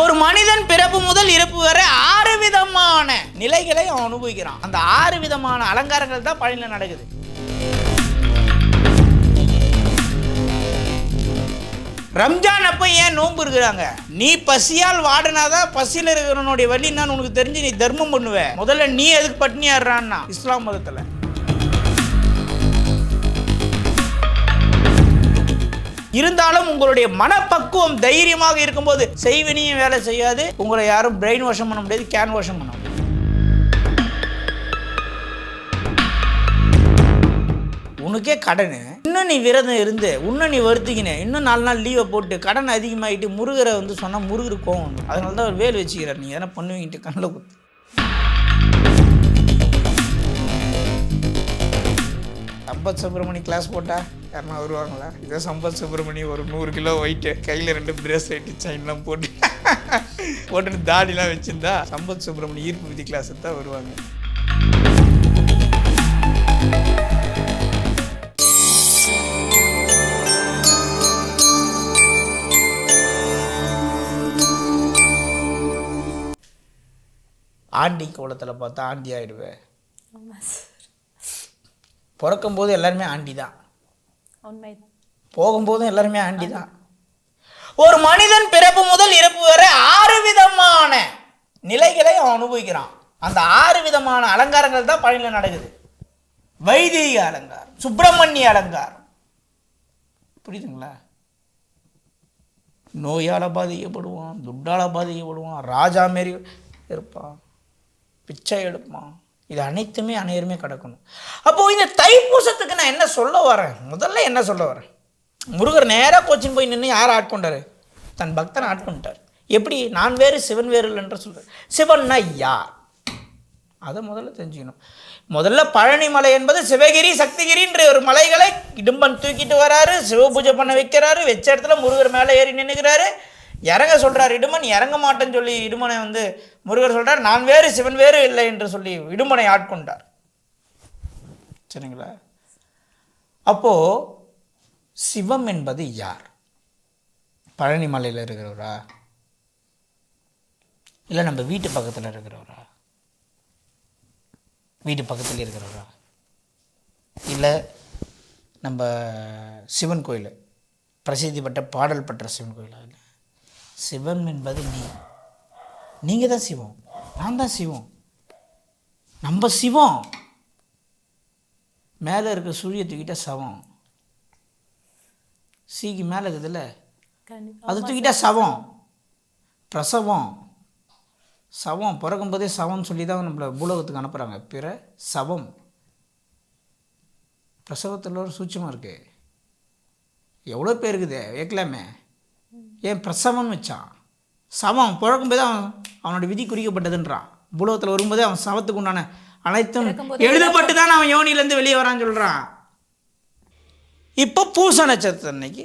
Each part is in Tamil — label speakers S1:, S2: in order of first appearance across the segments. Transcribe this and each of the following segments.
S1: ஒரு மனிதன் பிறப்பு முதல் இறப்பு வரை ஆறு விதமான நிலைகளை அவன் அனுபவிக்கிறான். அந்த ஆறு விதமான அலங்காரங்கள் தான் பழனியில் நடக்குது. ரம்ஜான் அப்போ ஏன் நோன்பு இருக்கிறாங்க? நீ பசியால் வாடினாதான் பசியில் இருக்கிறவனுடைய வழி என்னன்னு உனக்கு தெரிஞ்சு நீ தர்மம் பண்ணுவ. முதல்ல நீ எதுக்கு பட்னியாடுறான்னா இஸ்லாம் மதத்தில். இருந்தாலும் உங்களுடைய மனப்பக்குவம் தைரியமாக இருக்கும்போது செய்வினியும் வேலை செய்யாது. உங்களை யாரும் பிரெயின் வாஷம் பண்ண முடியாது கேன் வாஷம் பண்ண முடியாது. உனக்கே கடன். இன்னும் நீ விரதம் இருந்து இன்னும் நீ வருத்திக்கின இன்னும் நாலு நாள் லீவை போட்டு கடன் அதிகமாகிட்டு முருகரை வந்து சொன்னால் முருகர் கோவம் அதனால தான் அவர் வேல் வச்சுக்கிறார். நீ எதனா பண்ணுவீங்கிட்டு கண்ணில் குத்து. சம்பத் சுப்பிரமணி கிளாஸ் போட்டா யாருன்னா வருவாங்களா? இதோ சம்பத் சுப்பிரமணி ஒரு நூறு கிலோ ஒயிட்டு கையில் ரெண்டு பிரேஸ்லெட் செயின்லாம் போட்டு போட்டுட்டு தாடிலாம் வச்சிருந்தா சம்பத் சுப்பிரமணி ஈர்ப்பு விதி கிளாஸுக்கு தான் வருவாங்க. ஆண்டி கோலத்தில் பார்த்தா ஆண்டி ஆயிடுவேன் பிறக்கும்போது எல்லாருமே ஆண்டி தான் போகும்போதும் எல்லாருமே ஆண்டி தான் ஒரு மனிதன் பிறப்பு முதல் இறப்பு வரை ஆறு விதமான நிலைகளை அவன் அனுபவிக்கிறான். அந்த ஆறு விதமான அலங்காரங்கள் தான் பழனியில் நடக்குது. வைதீக அலங்காரம் சுப்பிரமணிய அலங்காரம். புரியுதுங்களா? நோயால் பாதிக்கப்படுவான் துட்டால் பாதிக்கப்படுவான் ராஜா மாரி இருப்பான் பிச்சை எடுப்பான். இது அனைத்துமே அனைவருமே கிடக்கணும். அப்போது இந்த தைப்பூசத்துக்கு நான் என்ன சொல்ல வரேன்? முதல்ல என்ன சொல்ல வரேன்? முருகர் நேராக கோச்சின் போய் நின்று யார் ஆட்கொண்டாரு தன் பக்தனை ஆட்கொண்டார் எப்படி? நான் வேறு சிவன் வேறு இல்லைன்ற சொல்கிறார் சிவன்னா யார்? அதை முதல்ல தெரிஞ்சுக்கணும். முதல்ல பழனி மலை என்பது சிவகிரி சக்திகிரின்ற ஒரு மலைகளை இடும்பன் தூக்கிட்டு வராரு. சிவ பூஜை பண்ண வைக்கிறாரு. வச்ச இடத்துல முருகர் மேலே ஏறி நின்றுக்கிறாரு இறங்க சொல்கிறார் இடுமன் இறங்க மாட்டேன்னு சொல்லி இடுமனை வந்து முருகர் சொல்கிறார் நான் வேறு சிவன் வேறு இல்லை என்று சொல்லி இடுமனை ஆட்கொண்டார். சரிங்களா? அப்போ சிவம் என்பது யார்? பழனி மலையில் இருக்கிறவரா? இல்லை நம்ம வீட்டு பக்கத்தில் இருக்கிறவரா? வீட்டு பக்கத்தில் இருக்கிறவரா? இல்லை நம்ம சிவன் கோயில் பிரசித்தி பெற்ற பாடல் பெற்ற சிவன் கோயிலா? இல்லை சிவன் என்பது நீ. நீங்கள் தான் சிவம். நான் தான் சிவம். நம்ம சிவம். மேலே இருக்க சூரிய தூக்கிட்ட சவம். சீக்கு மேலே இருக்குதுல்ல? அது தூக்கிட்டா சவம். பிரசவம். சவம். பிறக்கும்போதே சவம்னு சொல்லி தான் நம்மளை பூலோகத்துக்கு அனுப்புகிறாங்க பிற சவம். பிரசவத்தில் ஒரு சூட்சமாக இருக்கு. எவ்வளோ பேர் இருக்குது? வைக்கலாமே ஏன் பிரசவம்னு வச்சான். சவம் பிறக்கும்போதே அவன் அவனோட விதி குறிக்கப்பட்டதுன்றான் பூலோகத்தில் வரும்போதே அவன் சவத்துக்கு உண்டான அனைத்தும் எழுதப்பட்டு தான் அவன் யோனிலேருந்து வெளியே வரான்னு சொல்கிறான் இப்போ பூச நட்சத்திரம் அன்னைக்கு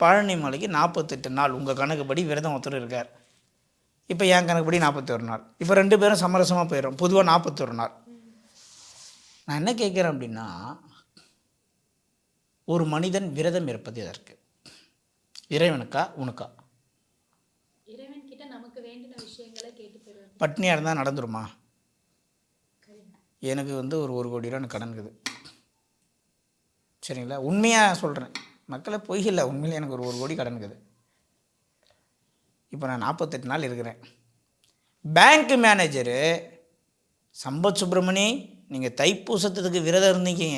S1: பழனி மலைக்கு நாற்பத்தெட்டு நாள் உங்கள் கணக்குப்படி விரதம் ஒருத்தர் இருக்கார். இப்போ என் கணக்குப்படி நாற்பத்தொரு நாள். இப்போ ரெண்டு பேரும் சமரசமாக போயிடும் பொதுவாக நாற்பத்தொரு நாள். நான் என்ன கேட்குறேன் அப்படின்னா ஒரு மனிதன் விரதம் இருப்பது எதற்கு? இறைவனுக்கா உனக்கா?
S2: கிட்ட நமக்கு வேண்டின விஷயங்களை கேட்டு பெறுவது
S1: பட்னியாக இருந்தால் நடந்துருமா? எனக்கு வந்து ஒரு ஒரு கோடி ரூபா எனக்கு கடன் இருக்குது. சரிங்களா? உண்மையாக சொல்கிறேன் மக்களை பொய் இல்லை உண்மையிலே எனக்கு ஒரு ஒரு கோடி கடன் இருக்குது. இப்போ நான் நாற்பத்தெட்டு நாள் இருக்கிறேன். பேங்க் மேனேஜரு சம்பத் சுப்பிரமணி நீங்கள் தைப்பூசத்துக்கு விரதம் இருந்தீங்க.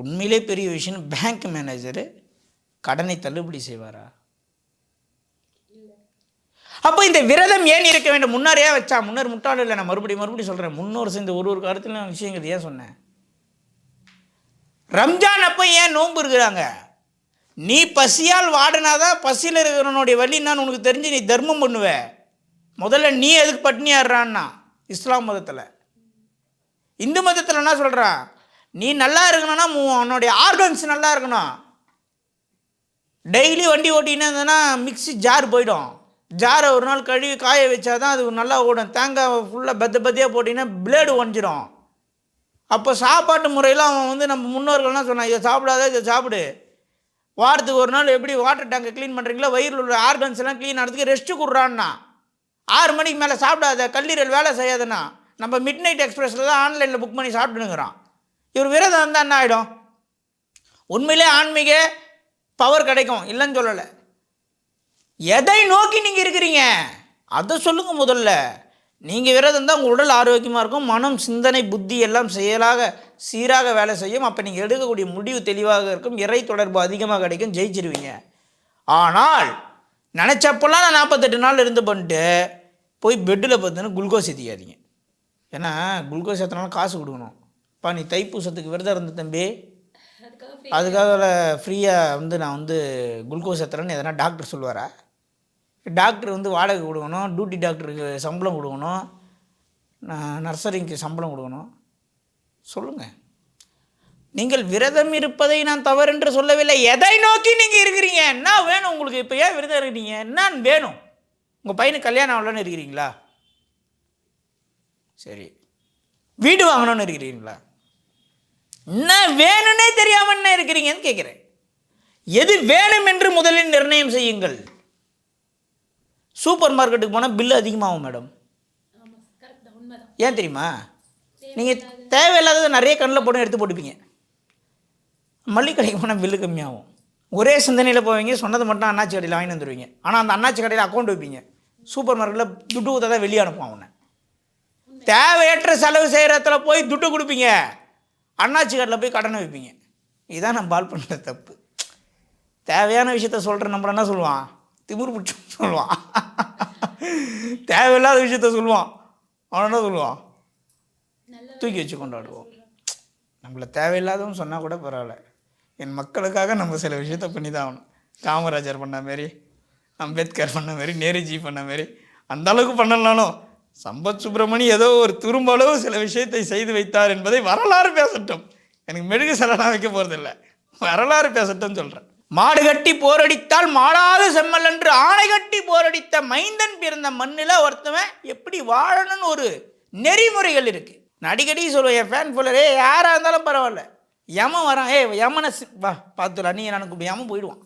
S1: உண்மையிலே பெரிய விஷயம் பேங்க் மேனேஜரு கடனை தள்ளுபடி செய்வாரா? அப்போ இந்த விரதம் ஏன் இருக்க வேண்டும்? முன்னரே வச்சா முன்னர் முட்டாளு இல்லை நான் மறுபடியும் மறுபடியும் சொல்கிறேன் முன்னோர் சேர்ந்த ஒரு ஒரு கருத்துல நான் விஷயங்கள் ஏன் சொன்னேன்? ரம்ஜான் அப்போ ஏன் நோன்பு இருக்கிறாங்க? நீ பசியால் வாடினாதான் பசியில் இருக்கிறவனுடைய வழி நான் உனக்கு தெரிஞ்சு நீ தர்மம் பண்ணுவ. முதல்ல நீ எதுக்கு பட்னியாடுறான்னா இஸ்லாம் மதத்தில். இந்து மதத்தில் என்ன சொல்கிறான் நீ நல்லா இருக்கணும்னா மு- உன்னுடைய ஆர்கன்ஸ் நல்லா இருக்கணும். டெய்லி வண்டி ஓட்டினா இருந்ததுன்னா மிக்ஸி ஜார் போயிடும். ஜாரை ஒரு நாள் கழுவி காய வச்சா தான் அது நல்லா ஓடும். தேங்காய் ஃபுல்லாக பத்த பத்தியாக போட்டிங்கன்னா பிளேடு ஒஞ்சிடும் அப்போ சாப்பாட்டு முறையில் அவன் வந்து நம்ம முன்னோர்கள்லாம் சொன்னான் இதை சாப்பிடாத இதை சாப்பிடு. வாரத்துக்கு ஒரு நாள் எப்படி வாட்டர் டேங்கை க்ளீன் பண்ணுறீங்களோ வயிறில் உள்ள ஆர்கன்ஸ் எல்லாம் க்ளீன் ஆகிறதுக்கு ரெஸ்ட்டு கொடுறான்னா. ஆறு மணிக்கு மேலே சாப்பிடாத கல்லீரல் வேலை செய்யாதுன்னா நம்ம மிட் நைட் எக்ஸ்பிரஸில் தான் ஆன்லைனில் புக் பண்ணி சாப்பிட்டுனுங்கிறான். இவர் விரதம் இருந்தால் என்ன ஆகிடும் உண்மையிலே ஆன்மீக பவர் கிடைக்கும். இல்லைன்னு சொல்லலை. எதை நோக்கி நீங்கள் இருக்கிறீங்க? அதை சொல்லுங்கள் முதல்ல. நீங்கள் விரதம் தான் உங்கள் உடல் ஆரோக்கியமாக இருக்கும். மனம் சிந்தனை புத்தி எல்லாம் செயலாக சீராக வேலை செய்யும். அப்போ நீங்கள் எடுக்கக்கூடிய முடிவு தெளிவாக இருக்கும். இறை தொடர்பு அதிகமாக கிடைக்கும். ஜெயிச்சிருவீங்க. ஆனால் நினச்சப்பெல்லாம் நான் நாற்பத்தெட்டு நாள் இருந்து பண்ணிட்டு போய் பெட்டில் பார்த்தீங்கன்னா குளுக்கோஸ் ஏற்றிக்காதீங்க ஏன்னா குளுக்கோஸ் ஏற்றினாலும் காசு கொடுக்கணும். பா நீ தைப்பூசத்துக்கு விரதம் இருந்த தம்பி.
S2: அதுக்காக
S1: ஃப்ரீயாக வந்து நான் வந்து குளுக்கோஸ் ஏற்றுறேன்னு எதனா டாக்டர் சொல்லுவாரா? டாக்டர் வந்து வாடகை கொடுக்கணும் டியூட்டி டாக்டருக்கு சம்பளம் கொடுக்கணும் நான் நர்சரிக்கு சம்பளம் கொடுக்கணும். சொல்லுங்கள் நீங்கள் விரதம் இருப்பதை நான் தவறென்று சொல்லவில்லை. எதை நோக்கி நீங்கள் இருக்கிறீங்க? என்ன வேணும் உங்களுக்கு? இப்போ ஏன் விரதம் இருக்கிறீங்க? என்ன வேணும். உங்கள் பையனுக்கு கல்யாணம் ஆகலன்னு இருக்கிறீங்களா? சரி. வீடு வாங்கணும்னு இருக்கிறீங்களா? என்ன வேணும்னே தெரியாமல் என்ன இருக்கிறீங்கன்னு கேட்குறேன் எது வேணும் என்று முதலில் நிர்ணயம் செய்யுங்கள். சூப்பர் மார்க்கெட்டுக்கு போனால் பில்லு அதிகமாகும் மேடம். ஏன் தெரியுமா? நீங்கள் தேவையில்லாததை நிறைய கண்ணில் போட்டு எடுத்து போட்டுப்பீங்க. மல்லிகை கடைக்கு போனால் பில்லு கம்மியாகும். ஒரே சிந்தனையில் போவீங்க சொன்னது மட்டும் அண்ணாச்சி கடையில் வாங்கி வந்துடுவீங்க ஆனால் அந்த அண்ணாச்சி கடையில் அக்கௌண்ட் வைப்பீங்க. சூப்பர் மார்க்கெட்டில் துட்டு ஊற்ற தான் வெளியே அனுப்புவான் உன்னை தேவையற்ற செலவு செய்கிற இடத்துல போய் துட்டு கொடுப்பீங்க. அண்ணாச்சி கடையில் போய் கடனை வைப்பீங்க. இதான் நான் பால் பண்ணுற தப்பு. தேவையான விஷயத்த சொல்கிற நம்மள என்ன சொல்லுவான்? திமிரு பிடிச்சி சொல்லுவான். தேவையில்லாத விஷயத்த சொல்லுவான். அவன் என்ன சொல்லுவான்? தூக்கி வச்சு கொண்டாடுவோம். நம்மளை தேவையில்லாதவன்னு சொன்னால் கூட பரவாயில்ல. என் மக்களுக்காக நம்ம சில விஷயத்த பண்ணி தான் ஆகணும் காமராஜர் பண்ண மாரி அம்பேத்கர் பண்ண மாரி நேருஜி பண்ண மாரி அந்த அளவுக்கு பண்ணலனாலும் சம்பத் சுப்பிரமணி ஏதோ ஒரு துரும்பளவு சில விஷயத்தை செய்து வைத்தார் என்பதை வரலாறு பேசட்டும். எனக்கு மெழுகு சிலலாம் வைக்க போகிறதில்ல வரலாறு பேசட்டும் சொல்கிறேன் மாடு கட்டி போரடித்தால் மாடாத செம்மல் என்று ஆணை கட்டி போரடித்த மைந்தன் பிறந்த மண்ணில் ஒருத்தவன் எப்படி வாழணும்னு ஒரு நெறிமுறைகள் இருக்குது நான் அடிக்கடி சொல்லுவேன் என் ஃபேன் ஃபுல்லரே ஏ யாராக இருந்தாலும் பரவாயில்ல. யமன் வரான் ஏ யமனை வா பார்த்துடலாம் நீ எனக்கு யமன் போயிடுவான்.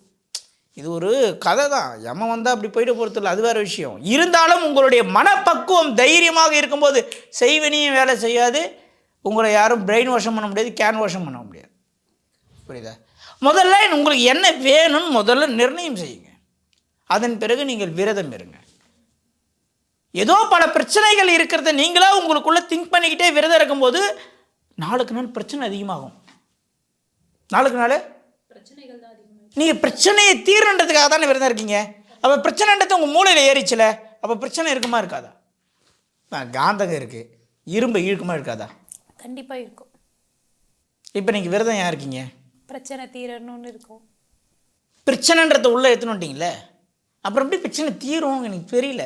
S1: இது ஒரு கதை தான். யமன் வந்தால் அப்படி போயிட்டு போகிறதில்ல அது வேறு விஷயம். இருந்தாலும் உங்களுடைய மனப்பக்குவம் தைரியமாக இருக்கும்போது செய்வனியும் வேலை செய்யாது. உங்களை யாரும் பிரெயின் வாஷம் பண்ண முடியாது கேன் வாஷம் பண்ண முடியாது. புரியுதா? முதல்ல உங்களுக்கு என்ன வேணும்னு முதல்ல நிர்ணயம் செய்யுங்க. அதன் பிறகு நீங்கள் விரதம் இருங்க. ஏதோ பல பிரச்சனைகள் இருக்கிறத நீங்களா உங்களுக்குள்ளே திங்க் பண்ணிக்கிட்டே விரதம் இருக்கும்போது நாளுக்கு நாள் பிரச்சனை அதிகமாகும். நாளுக்கு நாள்? நீங்கள் பிரச்சனையை தீரன்றதுக்காக தானே விரதம் இருக்கீங்க? அப்போ பிரச்சனைன்றது உங்கள் மூளையில் ஏறிச்சுல? அப்போ பிரச்சனை இருக்குமா இருக்காதா? காந்தகம் இருக்குது இரும்பு இழுக்குமா இருக்காதா?
S3: கண்டிப்பா இருக்கும்.
S1: இப்போ நீங்கள் விரதம் ஏன் இருக்கீங்க?
S3: பிரச்சனை தீரணும்னு இருக்கும்.
S1: பிரச்சனைன்றத உள்ளே எடுத்துனுட்டிங்களே அப்புறம் எப்படி பிரச்சனை தீரும்? எனக்கு தெரியல.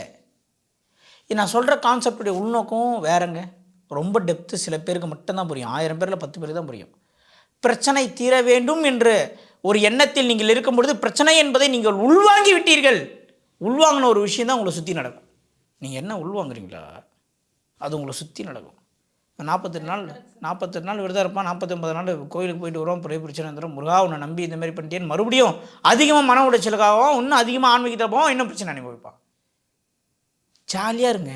S1: நான் சொல்கிற கான்செப்டுடைய உள்நோக்கம் வேறங்க. ரொம்ப டெப்த்து சில பேருக்கு மட்டும்தான் புரியும். ஆயிரம் பேரில் பத்து பேருக்கு தான் புரியும். பிரச்சனை தீர வேண்டும் என்று ஒரு எண்ணத்தில் நீங்கள் இருக்கும் பொழுது பிரச்சனை என்பதை நீங்கள் உள்வாங்கி விட்டீர்கள். உள்வாங்கின ஒரு விஷயம் தான் உங்களை சுற்றி நடக்கும். நீங்கள் என்ன உள்வாங்குறீங்களா? அது உங்களை சுற்றி நடக்கும். இப்போ நாற்பத்தெட்டு நாள் நாற்பத்தெட்டு நாள் விரதம் இருப்பான் நாற்பத்தொம்பது நாள் கோயிலுக்கு போயிட்டு வருவோம் பெரிய பிரச்சனை வந்துடும் முருகா உன்னை நம்பி இந்த மாதிரி பண்ணிட்டேன்னு மறுபடியும் அதிகமாக மன உடைச்சலுக்காகவும் இன்னும் அதிகமாக ஆன்மீகத்தை போவோம் இன்னும் பிரச்சனை அனுபவிப்பான். ஜாலியாக இருங்க.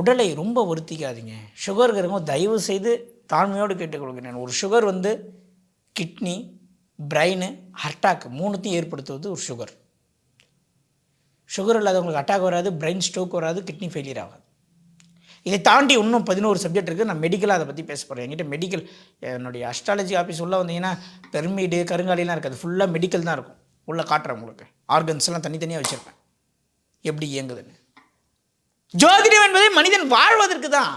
S1: உடலை ரொம்ப வருத்திக்காதீங்க. சுகர் இருக்கிறவங்க தயவு செய்து தாழ்மையோடு கேட்டுக்கொள்கிறேன் ஒரு சுகர் வந்து கிட்னி பிரெயின் அட்டாக் மூணுத்தையும் ஏற்படுத்துவது ஒரு சுகர் சுகர் இல்லாதவங்களுக்கு அட்டாக் வராது பிரெயின் ஸ்ட்ரோக் வராது கிட்னி ஃபெயிலியர் ஆகாது. இதை தாண்டி இன்னும் பதினோரு சப்ஜெக்ட் இருக்குது நான் மெடிக்கலாக அதை பற்றி பேச போகிறேன் என்கிட்ட மெடிக்கல் என்னுடைய அஸ்ட்ராலஜி ஆஃபீஸ் உள்ளே வந்தீங்கன்னா பெர்மிடு கருங்காலிலாம் இருக்காது. ஃபுல்லாக மெடிக்கல் தான் இருக்கும். உள்ளே காட்டுறேன் உங்களுக்கு. ஆர்கன்ஸ்லாம் தனித்தனியாக வச்சுருப்பேன். எப்படி இயங்குதுன்னு. ஜோதிடம் என்பதை மனிதன் வாழ்வதற்கு தான்.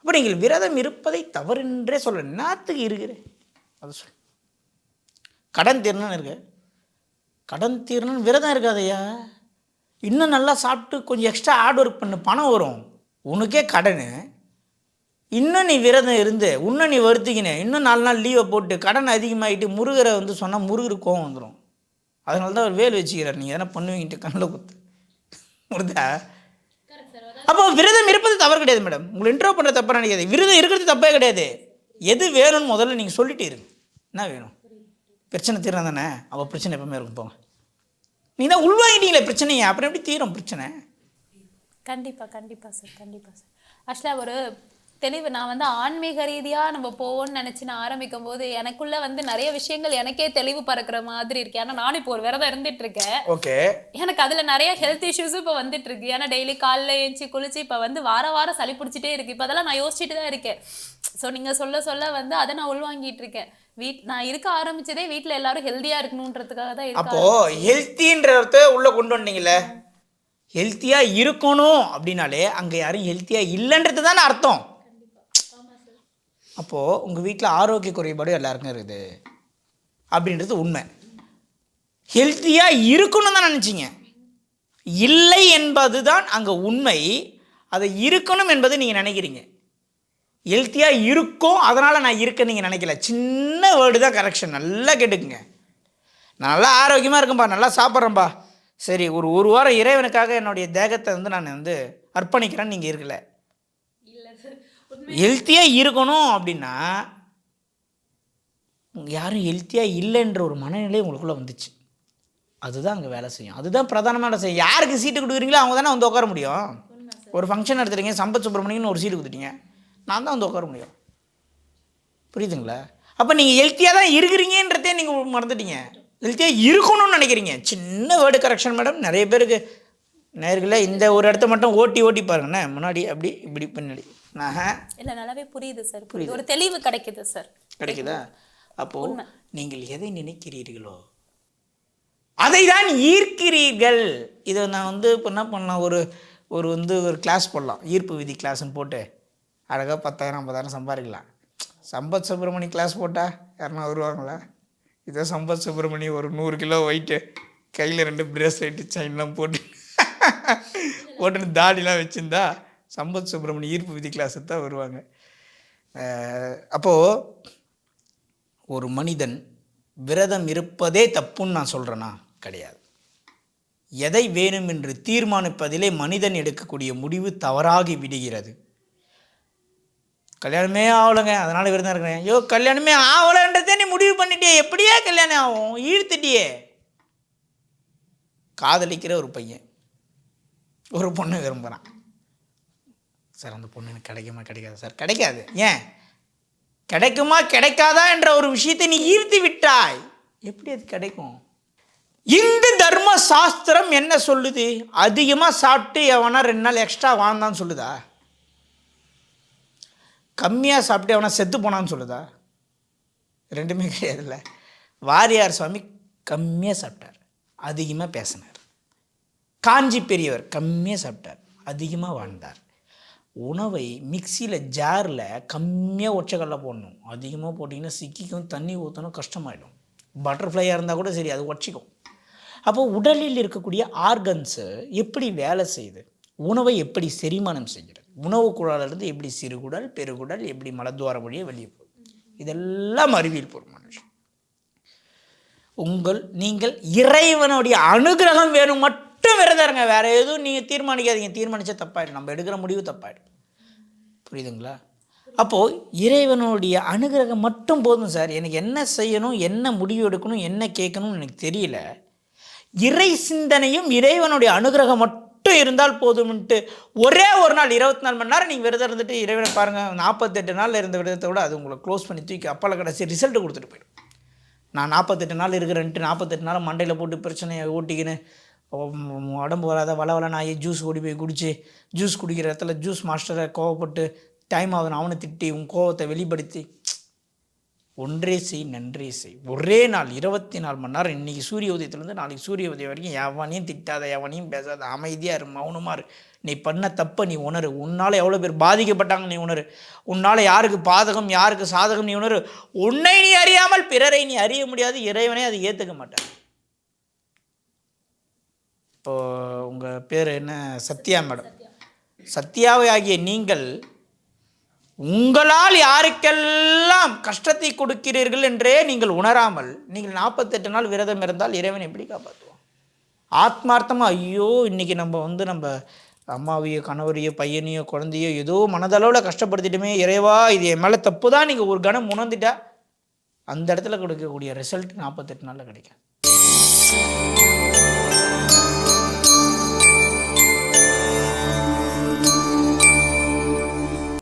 S1: அப்போ நீங்கள் விரதம் இருப்பதை தவறுன்றே சொல்ல நாத்துக்கு இருக்கிறேன் அது சொல் கடன் தீரணும்னு இருக்கு. கடன் தீரணும்னு விரதம் இருக்காதையா இன்னும் நல்லா சாப்பிட்டு கொஞ்சம் எக்ஸ்ட்ரா ஹார்ட் ஒர்க் பண்ணு பணம் வரும். உனக்கே கடன். இன்னும் நீ விரதம் இருந்து இன்னும் நீ வருத்திக்கின இன்னும் நாலு நாள் லீவை போட்டு கடன் அதிகமாகிட்டு முருகரை வந்து சொன்னால் முருகருக்கு கோவம் வந்துடும் அதனால தான் அவர் வேல் வச்சுக்கிறார். நீங்கள் எதனா பண்ணுவீங்கட்டு கண்ணில் குத்து. முருதா அப்போ விரதம் இருப்பது தவறு கிடையாது மேடம் உங்களை இன்ட்ரோ பண்ணுற தப்பாக நினைக்காது விரதம் இருக்கிறது தப்பே கிடையாது. எது வேணும்னு முதல்ல நீங்கள் சொல்லிட்டே இருங்க என்ன வேணும்? பிரச்சனை தீரம் தானே அவள் பிரச்சனை எப்பவுமே இருக்கும். போங்க. நீ தான் உள்வாங்கிட்டீங்களே பிரச்சனையை. அப்புறம் எப்படி தீரும் பிரச்சனை?
S3: கண்டிப்பாக கண்டிப்பாக சார் கண்டிப்பாக சார் ஆக்சுவலாக ஒரு தெளிவு. நான் வந்து ஆன்மீக ரீதியா நம்ம போவோம்னு நினைச்சு நான் ஆரம்பிக்கும் போது எனக்குள்ள வந்து நிறைய விஷயங்கள் எனக்கே தெளிவு பறக்கிற மாதிரி இருக்கு. ஏன்னா நானும் இப்போ ஒரு விரதம் இருந்துட்டு இருக்கேன்
S1: ஓகே.
S3: எனக்கு அதுல நிறைய ஹெல்த் இஷ்யூஸும் இப்போ வந்துட்டு இருக்கு ஏன்னா டெய்லி காலைல ஏஞ்சி குளிச்சு இப்போ வந்து வார வாரம் சளி பிடிச்சிட்டே இருக்கு. இப்போ அதெல்லாம் நான் யோசிச்சுட்டு தான் இருக்கேன். ஸோ நீங்க சொல்ல சொல்ல வந்து அதை நான் உள்வாங்கிட்டு இருக்கேன் வீட் நான் இருக்க ஆரம்பிச்சதே வீட்ல எல்லாரும் ஹெல்தியா இருக்கணுன்றதுக்காக தான்
S1: அப்போ ஹெல்த்தின்றத உள்ள கொண்டு வந்தீங்களே ஹெல்த்தியா இருக்கணும் அப்படின்னாலே அங்க யாரும் ஹெல்த்தியா இல்லைன்றது தானே அர்த்தம். அப்போது உங்கள் வீட்டில் ஆரோக்கிய குறைபாடு எல்லாருக்கும் இருக்குது. அப்படின்றது உண்மை. ஹெல்த்தியாக இருக்கணும் தான் நினச்சிங்க. இல்லை என்பது தான் அங்கே உண்மை. அதை இருக்கணும் என்பது நீங்கள் நினைக்கிறீங்க. ஹெல்த்தியாக இருக்கும் அதனால் நான் இருக்கேன்னு நீங்கள் நினைக்கல. சின்ன வேர்டு தான் கரெக்ஷன் நல்லா கேட்டுக்குங்க. நான் நல்லா ஆரோக்கியமாக இருக்கேன்ப்பா நல்லா சாப்பிட்றேன்ப்பா சரி ஒரு ஒரு வாரம் இறைவனுக்காக என்னுடைய தேகத்தை வந்து நான் வந்து அர்ப்பணிக்கிறேன்னு நீங்கள் இருக்கலை. ஹெல்த்தியாக இருக்கணும் அப்படின்னா யாரும் ஹெல்த்தியாக இல்லைன்ற ஒரு மனநிலை உங்களுக்குள்ளே வந்துச்சு. அதுதான் அங்கே வேலை செய்யும். அதுதான் பிரதானமான வேலை செய்யும். யாருக்கு சீட்டு கொடுக்குறீங்களோ அவங்க தானே வந்து உட்கார முடியும். ஒரு ஃபங்க்ஷன் எடுத்துட்டீங்க சம்பத் சுப்பிரமணியன் ஒரு சீட்டு கொடுத்துட்டீங்க. நான் தான் வந்து உட்கார முடியும். புரியுதுங்களா? அப்போ நீங்கள் ஹெல்த்தியாக தான் இருக்கிறீங்கன்றதே நீங்கள் மறந்துட்டீங்க. ஹெல்த்தியாக இருக்கணும்னு நினைக்கிறீங்க. சின்ன வேர்டு கரெக்ஷன் மேடம் நிறைய பேருக்கு நேர்களே இந்த ஒரு இடத்த மட்டும் ஓட்டி ஓட்டி பாருங்கண்ணே முன்னாடி அப்படி இப்படி பின்னாடி.
S3: இல்ல நல்லாவே புரியுது சார் புரியுது. ஒரு தெளிவு கிடைக்குது சார்
S1: கிடைக்குதா? அப்போது நீங்கள் எதை நினைக்கிறீர்களோ அதை தான் ஈர்க்கிறீர்கள். இதை நான் வந்து இப்போ என்ன பண்ணலாம்? ஒரு ஒரு வந்து ஒரு கிளாஸ் போடலாம். ஈர்ப்பு விதி கிளாஸ்னு போட்டு அழகாக பத்தாயிரம் ஐம்பதாயிரம் சம்பாதிக்கலாம். சம்பத் சுப்பிரமணி கிளாஸ் போட்டால் யாருன்னா வருவாங்களா? இதோ சம்பத் சுப்பிரமணி ஒரு நூறு கிலோ வெயிட்டு கையில் ரெண்டு பிரேஸ்லெட்டு செயின்லாம் போட்டு போட்டு தாடிலாம் வச்சுருந்தா சம்பத் சுப்பிரமணி ஈர்ப்பு விதி கிளாஸுக்கு தான் வருவாங்க. அப்போது ஒரு மனிதன் விரதம் இருப்பதே தப்புன்னு நான் சொல்கிறேன்னா கிடையாது. எதை வேணும் என்று தீர்மானிப்பதிலே மனிதன் எடுக்கக்கூடிய முடிவு தவறாகி விடுகிறது. கல்யாணமே ஆகலைங்க அதனால் விரதம் இருக்கிறேன். ஐயோ கல்யாணமே ஆகலைன்றதே நீ முடிவு பண்ணிட்டியே எப்படியே கல்யாணம் ஆகும்? ஈழ்த்துட்டியே காதலிக்கிற ஒரு பையன் ஒரு பொண்ணு விரும்புகிறான் சார் அந்த பொண்ணு எனக்கு கிடைக்குமா கிடைக்காது? சார் கிடைக்காது. ஏன்? கிடைக்குமா கிடைக்காதா என்ற ஒரு விஷயத்தை நீ ஈர்த்து விட்டாய். எப்படி அது கிடைக்கும்? இந்த தர்ம சாஸ்திரம் என்ன சொல்லுது? அதிகமாக சாப்பிட்டு எவனா ரெண்டு நாள் எக்ஸ்ட்ரா வாழ்ந்தான்னு சொல்லுதா? கம்மியாக சாப்பிட்டு எவனா செத்து போனான்னு சொல்லுதா? ரெண்டுமே கிடையாதுல்ல. வாரியார் சுவாமி கம்மியாக சாப்பிட்டார். அதிகமாக பேசினார். காஞ்சி பெரியவர் கம்மியாக சாப்பிட்டார். அதிகமாக வாழ்ந்தார். உணவை மிக்சியில் ஜாரில் கம்மியாக ஒற்றைக்கல்ல போடணும். அதிகமாக போட்டிங்கன்னா சிக்கிக்கும் தண்ணி ஊற்றணும் கஷ்டமாயிடும். பட்டர்ஃப்ளையாக இருந்தால் கூட சரி அது ஒச்சிக்கும் அப்போ உடலில் இருக்கக்கூடிய ஆர்கன்ஸு எப்படி வேலை செய்யுது? உணவை எப்படி செரிமானம் செய்கிறது? உணவு குழாலிருந்து எப்படி சிறுகுடல் பெருகுடல் எப்படி மலத்துவார வழியே வெளியே போகுது? இதெல்லாம் அறிவியல் பூர்வமான விஷயம். உங்கள் நீங்கள் இறைவனுடைய அனுகிரகம் வேணும்? மட்டும் மட்டும் விரதம் இருங்க வேறு எதுவும் நீங்கள் தீர்மானிக்காதீங்க. தீர்மானித்தா தப்பாயிடும். நம்ம எடுக்கிற முடிவு தப்பாயிடும். புரியுதுங்களா? அப்போது இறைவனுடைய அனுகிரகம் மட்டும் போதும் சார். எனக்கு என்ன செய்யணும் என்ன முடிவு எடுக்கணும் என்ன கேட்கணும்னு எனக்கு தெரியல. இறை சிந்தனையும் இறைவனுடைய அனுகிரகம் மட்டும் இருந்தால் போதும்ன்ட்டு ஒரே ஒரு நாள் இருபத்தி நாலு மணி நேரம் நீங்கள் விரதம் இருந்துட்டு இறைவனை பாருங்கள் நாற்பத்தெட்டு நாளில் இருந்த விரதத்தை விட அது உங்களை க்ளோஸ் பண்ணி தூக்கி அப்பால கடைசி ரிசல்ட் கொடுத்துட்டு போயிடும். நான் நாற்பத்தெட்டு நாள் இருக்கிறேன்ட்டு நாற்பத்தெட்டு நாள் மண்டையில் போட்டு பிரச்சனையை ஓட்டிக்கின்னு உடம்பு வராத வள வள நாய் ஜூஸ் ஓடி போய் குடிச்சு ஜூஸ் குடிக்கிற இடத்துல ஜூஸ் மாஸ்டரை கோவப்பட்டு டைம் ஆகுதுன்னு அவனை திட்டி உன் கோவத்தை வெளிப்படுத்தி. ஒன்றே செய் நன்றே செய். ஒரே நாள் இருபத்தி நாலு மணி நேரம் இன்றைக்கி சூரிய உதயத்துலேருந்து நாளைக்கு சூரிய உதயம் வரைக்கும் எவனையும் திட்டாத எவனையும் பேசாத அமைதியாக இரு மௌனமாக இரு. நீ பண்ண தப்பை நீ உணரு. உன்னால் எவ்வளோ பேர் பாதிக்கப்பட்டாங்க நீ உணரு. உன்னால் யாருக்கு பாதகம் யாருக்கு சாதகம் நீ உணரு. உன்னை நீ அறியாமல் பிறரை நீ அறிய முடியாது இறைவனே அதை ஏற்றுக்க மாட்டான் இப்போ உங்கள் பேர் என்ன? சத்யா மேடம். சத்யாவை ஆகிய நீங்கள் உங்களால் யாருக்கெல்லாம் கஷ்டத்தை கொடுக்கிறீர்கள் என்றே நீங்கள் உணராமல் நீங்கள் நாற்பத்தெட்டு நாள் விரதம் இருந்தால் இறைவன் எப்படி காப்பாற்றுவோம்? ஆத்மார்த்தமாக ஐயோ இன்றைக்கி நம்ம வந்து நம்ம அம்மாவையோ கணவரையோ பையனையோ குழந்தையோ ஏதோ மனதளவில் கஷ்டப்படுத்திட்டுமே இறைவா இது என் மேலே தப்பு தான் நீங்கள் ஒரு கணம் உணர்ந்துட்டா அந்த இடத்துல கொடுக்கக்கூடிய ரிசல்ட் நாற்பத்தெட்டு நாளில் கிடைக்கும்.